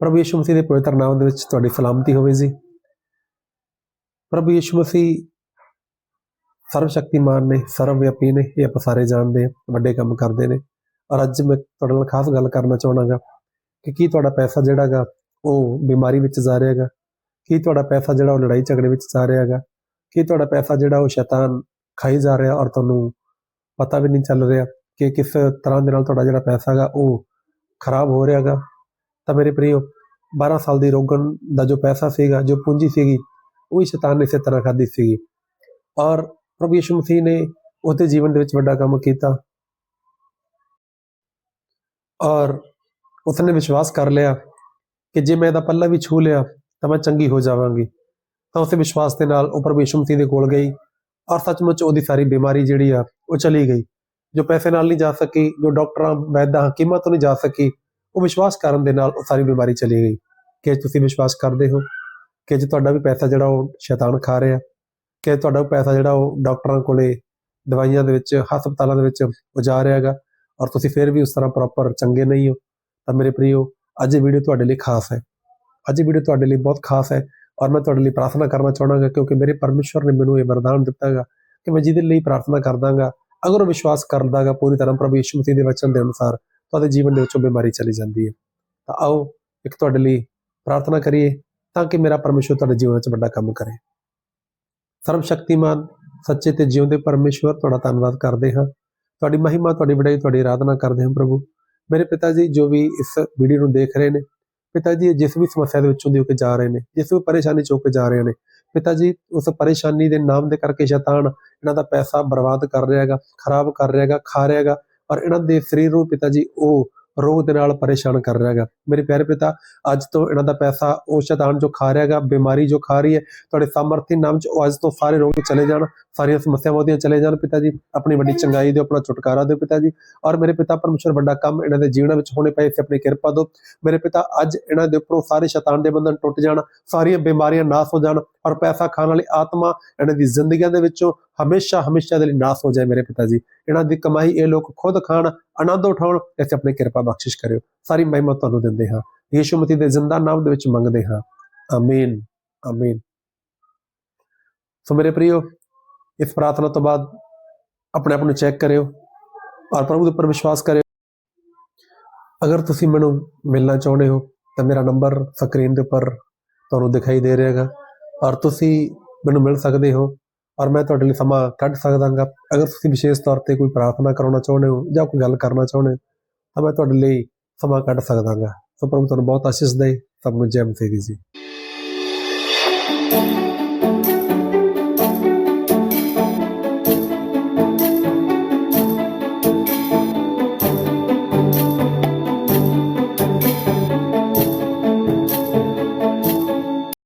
ਪ੍ਰਭੂ ਯਿਸੂ ਮਸੀਹ ਦੇ ਪਵਿੱਤਰ ਨਾਮ ਦੇ ਵਿੱਚ ਤੁਹਾਡੀ ਸਲਾਮਤੀ ਹੋਵੇ ਜੀ। ਪ੍ਰਭੂ ਯਿਸੂ ਮਸੀਹ ਸਰਵ ਸ਼ਕਤੀਮਾਨ ਨੇ ਸਰਵ ਵਿਆਪੀ ਨੇ, ਇਹ ਆਪਾਂ ਸਾਰੇ ਜਾਣਦੇ ਹਾਂ, ਵੱਡੇ ਕੰਮ ਕਰਦੇ ਨੇ। ਔਰ ਅੱਜ ਮੈਂ ਤੁਹਾਡੇ ਨਾਲ ਖਾਸ ਗੱਲ ਕਰਨਾ ਚਾਹਣਾਗਾ ਕਿ ਕੀ ਤੁਹਾਡਾ ਪੈਸਾ ਜਿਹੜਾਗਾ ਉਹ ਬਿਮਾਰੀ ਵਿੱਚ ਜਾ ਰਿਹਾ ਹੈਗਾ ਕੀ ਤੁਹਾਡਾ ਪੈਸਾ ਜਿਹੜਾ ਉਹ ਲੜਾਈ ਝਗੜੇ ਵਿੱਚ ਜਾ ਰਿਹਾ ਹੈਗਾ ਕੀ ਤੁਹਾਡਾ ਪੈਸਾ ਜਿਹੜਾ ਉਹ ਸ਼ੈਤਾਨ ਖਾਈ ਜਾ ਰਿਹਾ ਔਰ ਤੁਹਾਨੂੰ ਪਤਾ ਵੀ ਨਹੀਂ ਚੱਲ ਰਿਹਾ ਕਿ ਕਿਸ ਤਰ੍ਹਾਂ ਦੇ ਨਾਲ ਤੁਹਾਡਾ ਜਿਹੜਾ ਪੈਸਾ ਹੈਗਾ ਉਹ ਖਰਾਬ ਹੋ ਰਿਹਾ ਹੈਗਾ ਤਾਂ ਮੇਰੇ ਪ੍ਰਿਓ 12 ਸਾਲ ਦੀ ਰੋਗਣ ਦਾ ਜੋ ਪੈਸਾ ਸੀਗਾ, ਜੋ ਪੂੰਜੀ ਸੀਗੀ, ਉਹ ਹੀ ਸ਼ੈਤਾਨ ਨੇ ਇਸੇ ਤਰ੍ਹਾਂ ਖਾਧੀ ਸੀਗੀ। ਔਰ ਪ੍ਰਭੂ ਯਿਸੂ ਮਸੀਹ ਨੇ ਉਹਦੇ ਜੀਵਨ ਦੇ ਵਿੱਚ ਵੱਡਾ ਕੰਮ ਕੀਤਾ। ਔਰ ਉਸਨੇ ਵਿਸ਼ਵਾਸ ਕਰ ਲਿਆ ਕਿ ਜੇ ਮੈਂ ਇਹਦਾ ਪੱਲਾ ਵੀ ਛੂ ਲਿਆ, ਤਾਂ ਮੈਂ ਚੰਗੀ ਹੋ ਜਾਵਾਂਗੀ। ਤਾਂ ਉਸੇ ਵਿਸ਼ਵਾਸ ਦੇ ਨਾਲ ਉਹ ਪ੍ਰਭੂ ਯਿਸੂ ਮਸੀਹ ਦੇ ਕੋਲ ਗਈ ਔਰ ਸੱਚਮੁੱਚ ਉਹਦੀ ਸਾਰੀ ਬਿਮਾਰੀ ਜਿਹੜੀ ਆ, ਉਹ ਚਲੀ ਗਈ। ਜੋ ਪੈਸੇ ਨਾਲ ਨਹੀਂ ਜਾ ਸਕੀ, ਜੋ ਡਾਕਟਰਾਂ, ਵੈਦਾਂ, ਹਕੀਮਾਂ ਤੋਂ ਨਹੀਂ ਜਾ ਸਕੀ ਉਹ ਵਿਸ਼ਵਾਸ ਕਰਨ ਦੇ ਨਾਲ ਉਹ ਸਾਰੀ ਬਿਮਾਰੀ ਚਲੀ ਗਈ। ਕਿ ਤੁਸੀਂ ਵਿਸ਼ਵਾਸ ਕਰਦੇ ਹੋ? ਕਿ ਜੇ ਤੁਹਾਡਾ ਵੀ ਪੈਸਾ ਜਿਹੜਾ ਉਹ ਸ਼ੈਤਾਨ ਖਾ ਰਿਹਾ, ਕਿ ਤੁਹਾਡਾ ਵੀ ਪੈਸਾ ਜਿਹੜਾ ਉਹ ਡਾਕਟਰਾਂ ਕੋਲੇ ਦਵਾਈਆਂ ਦੇ ਵਿੱਚ, ਹਸਪਤਾਲਾਂ ਦੇ ਵਿੱਚ ਉਹ ਜਾ ਰਿਹਾ ਹੈਗਾ ਔਰ ਤੁਸੀਂ ਫਿਰ ਵੀ ਉਸ ਤਰ੍ਹਾਂ ਪ੍ਰੋਪਰ ਚੰਗੇ ਨਹੀਂ ਹੋ, ਤਾਂ ਮੇਰੇ ਪ੍ਰਿਓ ਅੱਜ ਇਹ ਵੀਡੀਓ ਤੁਹਾਡੇ ਲਈ ਖਾਸ ਹੈ। ਅੱਜ ਇਹ ਵੀਡੀਓ ਤੁਹਾਡੇ ਲਈ ਬਹੁਤ ਖਾਸ ਹੈ ਔਰ ਮੈਂ ਤੁਹਾਡੇ ਲਈ ਪ੍ਰਾਰਥਨਾ ਕਰਨਾ ਚਾਹਣਾਗਾ ਕਿਉਂਕਿ ਮੇਰੇ ਪਰਮੇਸ਼ਵਰ ਨੇ ਮੈਨੂੰ ਇਹ ਵਰਦਾਨ ਦਿੱਤਾ ਹੈਗਾ ਕਿ ਮੈਂ ਜਿਹਦੇ ਲਈ ਪ੍ਰਾਰਥਨਾ ਕਰਦਾਗਾ, ਅਗਰ ਉਹ ਵਿਸ਼ਵਾਸ ਕਰਦਾਗਾ ਪੂਰੀ ਤਰ੍ਹਾਂ ਪ੍ਰਭੂ ਯਿਸੂ ਮਸੀਹ ਦੇ ਵਚਨ ਦੇ ਅਨੁਸਾਰ ਤੁਹਾਡੇ ਜੀਵਨ ਦੇ ਵਿੱਚੋਂ ਬਿਮਾਰੀ ਚਲੀ ਜਾਂਦੀ ਹੈ। ਤਾਂ ਆਓ ਇੱਕ ਤੁਹਾਡੇ ਲਈ ਪ੍ਰਾਰਥਨਾ ਕਰੀਏ ਤਾਂ ਕਿ ਮੇਰਾ ਪਰਮੇਸ਼ਵਰ ਤੁਹਾਡੇ ਜੀਵਨ ਵਿੱਚ ਵੱਡਾ ਕੰਮ ਕਰੇ। ਸਰਵ ਸ਼ਕਤੀਮਾਨ, ਸੱਚੇ ਤੇ ਜਿਉਂਦੇ ਪਰਮੇਸ਼ਵਰ, ਤੁਹਾਡਾ ਧੰਨਵਾਦ ਕਰਦੇ ਹਾਂ। ਤੁਹਾਡੀ ਮਹਿਮਾ, ਤੁਹਾਡੀ ਵਡਾਈ ਤੁਹਾਡੀ ਆਰਾਧਨਾ ਕਰਦੇ ਹਾਂ ਪ੍ਰਭੂ। ਮੇਰੇ ਪਿਤਾ ਜੀ, ਜੋ ਵੀ ਇਸ ਵੀਡੀਓ ਨੂੰ ਦੇਖ ਰਹੇ ਨੇ, ਪਿਤਾ ਜੀ ਜਿਸ ਵੀ ਸਮੱਸਿਆ ਦੇ ਵਿੱਚੋਂ ਦੀ ਹੋ ਕੇ ਜਾ ਰਹੇ ਨੇ, ਜਿਸ ਵੀ ਪਰੇਸ਼ਾਨੀ ਚੋਂ ਕੇ ਜਾ ਰਹੇ ਨੇ, ਪਿਤਾ ਜੀ, ਉਸ ਪਰੇਸ਼ਾਨੀ ਦੇ ਨਾਮ ਦੇ ਕਰਕੇ ਸ਼ੈਤਾਨ ਇਹਨਾਂ ਦਾ ਪੈਸਾ ਬਰਬਾਦ ਕਰ ਰਿਹਾ ਹੈਗਾ, ਖਰਾਬ ਕਰ ਰਿਹਾ ਹੈਗਾ, ਖਾ ਰਿਹਾ ਹੈਗਾ ਔਰ ਇਹਨਾਂ ਦੇ ਸਰੀਰ ਨੂੰ ਪਿਤਾ ਜੀ ਉਹ ਰੋਗ ਦੇ ਨਾਲ ਪਰੇਸ਼ਾਨ ਕਰ ਰਿਹਾ ਹੈਗਾ। ਮੇਰੇ ਪਿਆਰੇ ਪਿਤਾ, ਅੱਜ ਤੋਂ ਇਹਨਾਂ ਦਾ ਪੈਸਾ ਉਹ ਸ਼ੈਤਾਨ ਜੋ ਖਾ ਰਿਹਾ ਹੈਗਾ, ਬਿਮਾਰੀ ਜੋ ਖਾ ਰਹੀ ਹੈ, ਤੁਹਾਡੇ ਸਾਮਰਥੀ ਨਾਮ ਚ ਉਹ ਅੱਜ ਤੋਂ ਸਾਰੇ ਰੋਗ ਚਲੇ ਜਾਣ, ਸਾਰੀਆਂ ਸਮੱਸਿਆਵਾਂ ਉਹਦੀਆਂ ਚਲੇ ਜਾਣ ਪਿਤਾ ਜੀ। ਆਪਣੀ ਵੱਡੀ ਚੰਗਾਈ ਦਿਓ, ਆਪਣਾ ਛੁਟਕਾਰਾ ਦਿਓ ਪਿਤਾ ਜੀ। ਔਰ ਮੇਰੇ ਪਿਤਾ ਪਰਮੇਸ਼ਰ ਵੱਡਾ ਕੰਮ ਇਹਨਾਂ ਦੇ ਜੀਵਨ ਵਿੱਚ ਹੋਣੇ ਪਏ ਸੇ ਆਪਣੀ ਕਿਰਪਾ ਦਿਓ। ਮੇਰੇ ਪਿਤਾ, ਅੱਜ ਇਹਨਾਂ ਦੇ ਉੱਪਰੋਂ ਸਾਰੇ ਸ਼ੈਤਾਨ ਦੇ ਬੰਧਨ ਟੁੱਟ ਜਾਣ, ਸਾਰੀਆਂ ਬਿਮਾਰੀਆਂ ਨਾਸ ਹੋ ਜਾਣ, ਔਰ ਪੈਸਾ ਖਾਣ ਵਾਲੀ ਆਤਮਾ ਇਹਨਾਂ ਦੀ ਜ਼ਿੰਦਗੀਆਂ ਦੇ ਵਿੱਚੋਂ ਹਮੇਸ਼ਾ ਹਮੇਸ਼ਾ ਦੇ ਲਈ ਨਾਸ ਹੋ ਜਾਏ ਮੇਰੇ ਪਿਤਾ ਜੀ। ਇਹਨਾਂ ਦੀ ਕਮਾਈ ਇਹ ਲੋਕ ਖੁਦ ਖਾਣ, ਆਨੰਦ ਉਠਾਉਣ ਇਸ ਆਪਣੀ ਕਿਰਪਾ ਬਖਸ਼ਿਸ਼ ਕਰਿਓ। ਸਾਰੀ ਮਹਿਮਾ ਤੁਹਾਨੂੰ ਦਿੰਦੇ ਹਾਂ। ਯੀਸ਼ੂ ਮਸੀਹ ਦੇ ਜ਼ਿੰਦਾ ਨਾਮ ਦੇ ਵਿੱਚ ਮੰਗਦੇ ਹਾਂ। ਆਮੀਨ ਆਮੀਨ। ਸੋ ਮੇਰੇ ਪ੍ਰਿਓ ਇਸ ਪ੍ਰਾਰਥਨਾ ਤੋਂ ਬਾਅਦ ਆਪਣੇ ਆਪ ਨੂੰ ਚੈੱਕ ਕਰਿਓ। ਔਰ ਪ੍ਰਭੂ ਦੇ ਉੱਪਰ ਵਿਸ਼ਵਾਸ ਕਰਿਓ। ਅਗਰ ਤੁਸੀਂ ਮੈਨੂੰ ਮਿਲਣਾ ਚਾਹੁੰਦੇ ਹੋ, ਤਾਂ ਮੇਰਾ ਨੰਬਰ ਸਕਰੀਨ ਦੇ ਉੱਪਰ ਤੁਹਾਨੂੰ ਦਿਖਾਈ ਦੇ ਰਿਹਾ ਹੈਗਾ। ਔਰ ਤੁਸੀਂ ਮੈਨੂੰ ਮਿਲ ਸਕਦੇ ਹੋ। ਔਰ ਮੈਂ ਤੁਹਾਡੇ ਲਈ ਸਮਾਂ ਕੱਢ ਸਕਦਾਗਾ। ਅਗਰ ਤੁਸੀਂ ਵਿਸ਼ੇਸ਼ ਤੌਰ ਤੇ ਕੋਈ ਪ੍ਰਾਰਥਨਾ ਕਰਾਉਣਾ ਚਾਹੁੰਦੇ ਹੋ ਜਾਂ ਕੋਈ ਗੱਲ ਕਰਨਾ ਚਾਹੁੰਦੇ ਹੋ, ਤਾਂ ਮੈਂ ਤੁਹਾਡੇ ਲਈ ਸਮਾਂ ਕੱਢ ਸਕਦਾਗਾ। ਸੋ ਪ੍ਰਭੂ, ਤੁਹਾਨੂੰ ਬਹੁਤ ਆਸ਼ੀਸ਼ ਦੇ ਸਭ ਨੂੰ ਜੈ ਮਸੀਹ ਜੀ।